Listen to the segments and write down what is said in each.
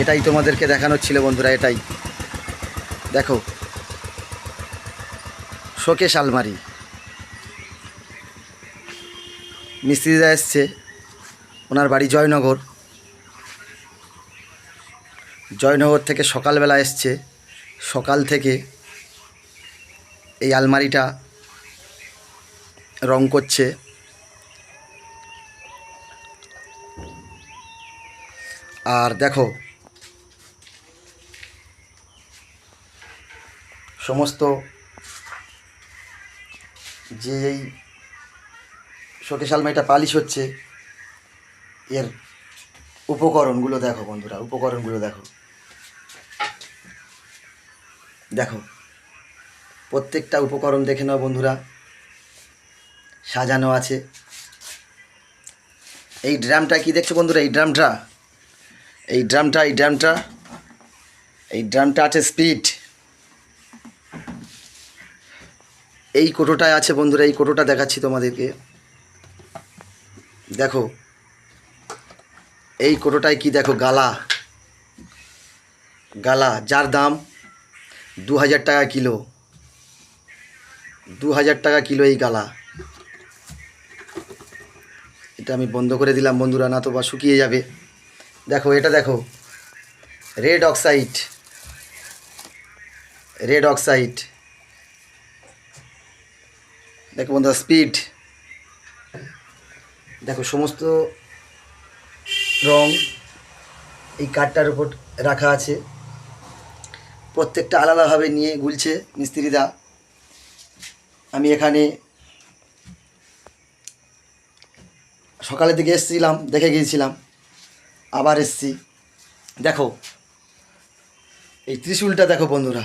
এটাই তোমাদেরকে দেখানোর ছিল বন্ধুরা, এটাই। দেখো, শোকেশ আলমারি। মিস্ত্রিরা এসছে, ওনার বাড়ি জয়নগর। জয়নগর থেকে সকালবেলা এসছে, সকাল থেকে এই আলমারিটা রং করছে। আর দেখো সমস্ত যে এই শোকেশ আলমারিটা পালিশ হচ্ছে, এর উপকরণগুলো দেখো বন্ধুরা, উপকরণগুলো দেখো। দেখো, প্রত্যেকটা উপকরণ দেখে নাও বন্ধুরা, সাজানো আছে। এই ড্রামটা কি দেখছ বন্ধুরা? এই ড্রামটা এই ড্রামটা এই ড্রামটা এই ড্রামটা আছে স্পিড। এই কোটোটায় আছে বন্ধুরা, এই কোটোটা দেখাচ্ছি তোমাদেরকে। দেখো, এই কোটোটায় কি দেখো, গালা। গালা, যার দাম দু হাজার টাকা কিলো। দু হাজার টাকা কিলো এই গালা। এটা আমি বন্ধ করে দিলাম বন্ধুরা, না তো বা শুকিয়ে যাবে। দেখো, এটা দেখো, রেড অক্সাইড। Red oxide. দেখো বন্ধুরা স্পিড দেখো, সমস্ত রং এই কাঠটার উপর রাখা আছে। প্রত্যেকটা আলাদাভাবে নিয়ে গুলছে মিস্ত্রিরা। আমি এখানে সকালের দিকে এসেছিলাম, দেখে গিয়েছিলাম। আবার এসছি। দেখো, এই ত্রিশূলটা দেখো বন্ধুরা।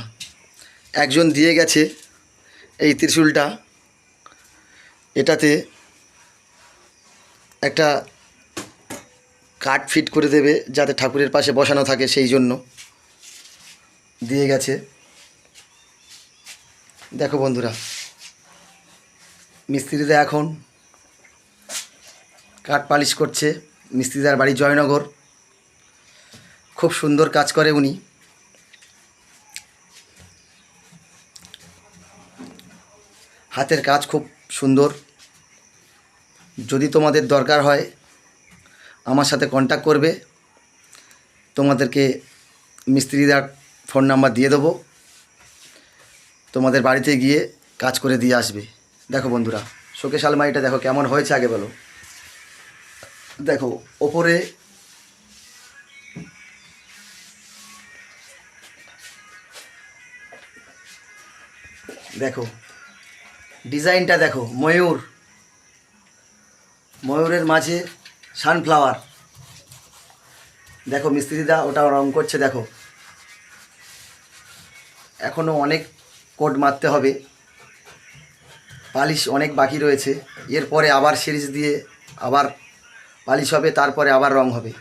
একজন দিয়ে গেছে এই ত্রিশূলটা। এটাতে একটা কাঠ ফিট করে দেবে যাতে ঠাকুরের পাশে বসানো থাকে সেই জন্য। দিয়ে গেছে। দেখো বন্ধুরা, মিস্ত্রিরা এখন কাঠ পালিশ করছে। মিস্ত্রিদার বাড়ি জয়নগর। খুব সুন্দর কাজ করে উনি। হাতের কাজ খুব সুন্দর। যদি তোমাদের দরকার হয়, আমার সাথে কন্ট্যাক্ট করবে। তোমাদেরকে মিস্ত্রিদার ফোন নাম্বার দিয়ে দেবো। তোমাদের বাড়িতে গিয়ে কাজ করে দিয়ে আসবে। দেখো বন্ধুরা শোকেশ আলমারিটা দেখো কেমন হয়েছে আগে বলো। দেখো, ওপরে দেখো, ডিজাইনটা দেখো, ময়ূর। ময়ূরের মাঝে সানফ্লাওয়ার দেখো মিস্ত্রিদা ওটা রং করছে, দেখো। এখনও অনেক কোড মারতে হবে। পালিশ অনেক বাকি রয়েছে। এরপরে আবার সিরিজ দিয়ে আবার পালিশ হবে, তারপরে আবার রং হবে।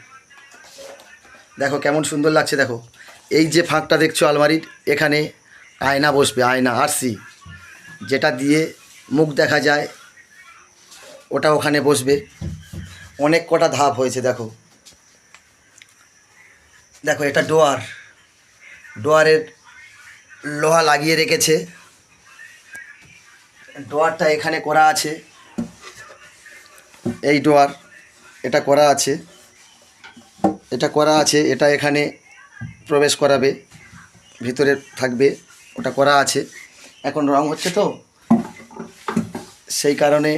দেখো কেমন সুন্দর লাগছে, দেখো। এই যে ফাঁকটা দেখছ আলমারির, এখানে আয়না বসবে, আয়না, আরসি। যেটা দিয়ে মুখ দেখা যায় ওটা ওখানে বসবে। অনেক কটা ধাপ হয়েছে, দেখো। দেখো, এটা ডোয়ার। ডোয়ারের লোহা লাগিয়ে রেখেছে। ডোয়ারটা এখানে করা আছে। এই ডোয়ার, এটা করা আছে। এটা করা আছে, এটা এখানে প্রবেশ করাবে, ভিতরে থাকবে, ওটা করা আছে। এখন রং হচ্ছে তো। সেই কারণে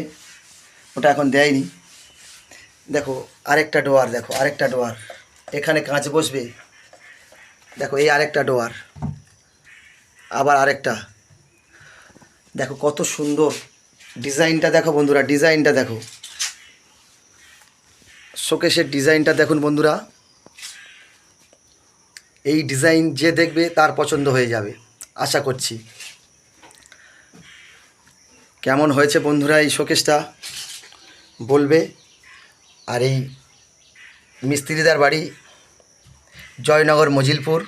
ওটা এখন দেয়নি। দেখো, আরেকটা ডোয়ার, দেখো, আরেকটা ডোয়ার। এখানে কাঁচ বসবে। দেখো, এই আরেকটা ডোয়ার। আবার আরেকটা। দেখো, কত সুন্দর। ডিজাইনটা দেখো বন্ধুরা, ডিজাইনটা দেখো। শোকেশের ডিজাইনটা দেখুন বন্ধুরা। এই ডিজাইন যে দেখবে, তার পছন্দ হয়ে যাবে। আশা করছি। কেমন হয়েছে বন্ধুরা এই শোকেশটা? বলবে, আর এই মিস্ত্রিদার বাড়ি জয়নগর মজিলপুর।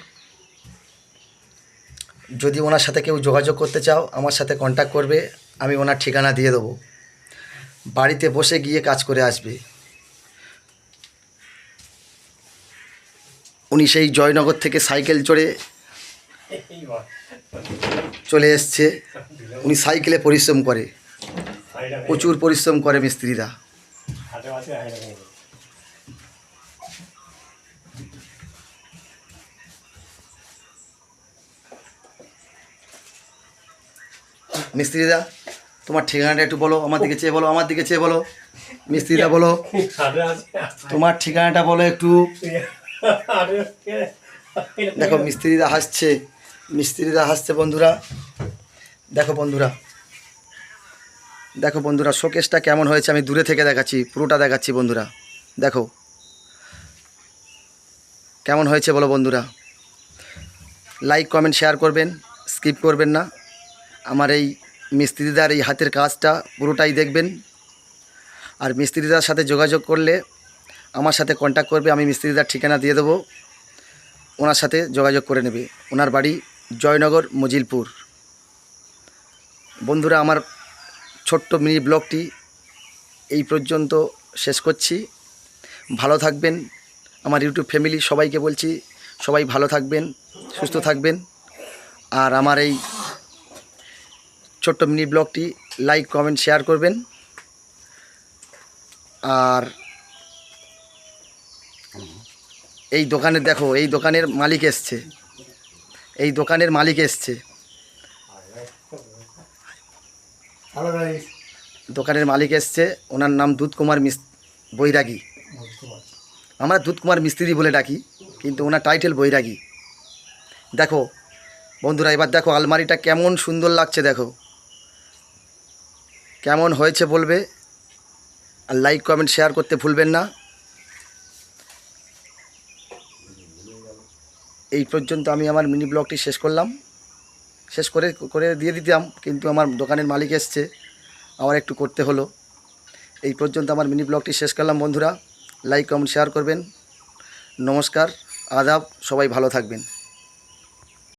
যদি ওনার সাথে কেউ যোগাযোগ করতে চাও, আমার সাথে কন্ট্যাক্ট করবে, আমি ওনার ঠিকানা দিয়ে দেবো। বাড়িতে বসে গিয়ে কাজ করে আসবে। উনি সেই জয়নগর থেকে সাইকেল চড়ে চলে এসছে। উনি সাইকেলে পরিশ্রম করে, প্রচুর পরিশ্রম করে মিস্ত্রিরা। মিস্ত্রিরা তোমার ঠিকানাটা একটু বলো, আমার দিকে চেয়ে বলো, আমার দিকে চেয়ে বলো। মিস্ত্রিরা বলো। তোমার ঠিকানাটা বলো একটু। দেখো মিস্ত্রিরা হাসছে। মিস্ত্রিরা হাসছে, বন্ধুরা। দেখো, বন্ধুরা। দেখো বন্ধুরা, শোকেসটা কেমন হয়েছে আমি দূরে থেকে দেখাচ্ছি, পুরোটা দেখাচ্ছি বন্ধুরা। দেখো, কেমন হয়েছে বলো বন্ধুরা। লাইক কমেন্ট শেয়ার করবেন স্কিপ করবেন না। আমার এই মিস্ত্রিদার এই হাতের কাজটা পুরোটাই দেখবেন। আর মিস্ত্রিদার সাথে যোগাযোগ করলে আমার সাথে কন্ট্যাক্ট করবে, আমি মিস্ত্রিদার ঠিকানা দিয়ে দেবো। ওনার সাথে যোগাযোগ করে নেবে। ওনার বাড়ি জয়নগর, মজিলপুর। বন্ধুরা, আমার ছোট্ট মিনি ব্লগটি এই পর্যন্ত শেষ করছি। ভালো থাকবেন। আমার ইউটিউব ফ্যামিলি সবাইকে বলছি, সবাই ভালো থাকবেন, সুস্থ থাকবেন। আর আমার এই ছোট্ট মিনি ব্লগটি লাইক, কমেন্ট, শেয়ার করবেন। আর এই দোকানে দেখো, এই দোকানের মালিক এসছে। এই দোকানের মালিক এসছে। হ্যালো দোকানের মালিক এসছে। ওনার নাম দুধ কুমার মিস বৈরাগী। আমরা দুধ কুমার মিস্ত্রি বলে ডাকি, কিন্তু ওনার টাইটেল বৈরাগী। দেখো, বন্ধুরা, এবার দেখো আলমারিটা কেমন সুন্দর লাগছে, দেখো। কেমন হয়েছে বলবে? আর লাইক কমেন্ট শেয়ার করতে ভুলবেন না। এই পর্যন্ত আমি আমার মিনি ব্লগটি শেষ করলাম। শেষ করে করে দিয়ে দিতাম, কিন্তু আমার দোকানের মালিক এসছে। আমার একটু করতে হলো। এই পর্যন্ত আমার মিনি ব্লগটি শেষ করলাম, বন্ধুরা। লাইক কমেন্ট শেয়ার করবেন। নমস্কার, আদাব, সবাই ভালো থাকবেন।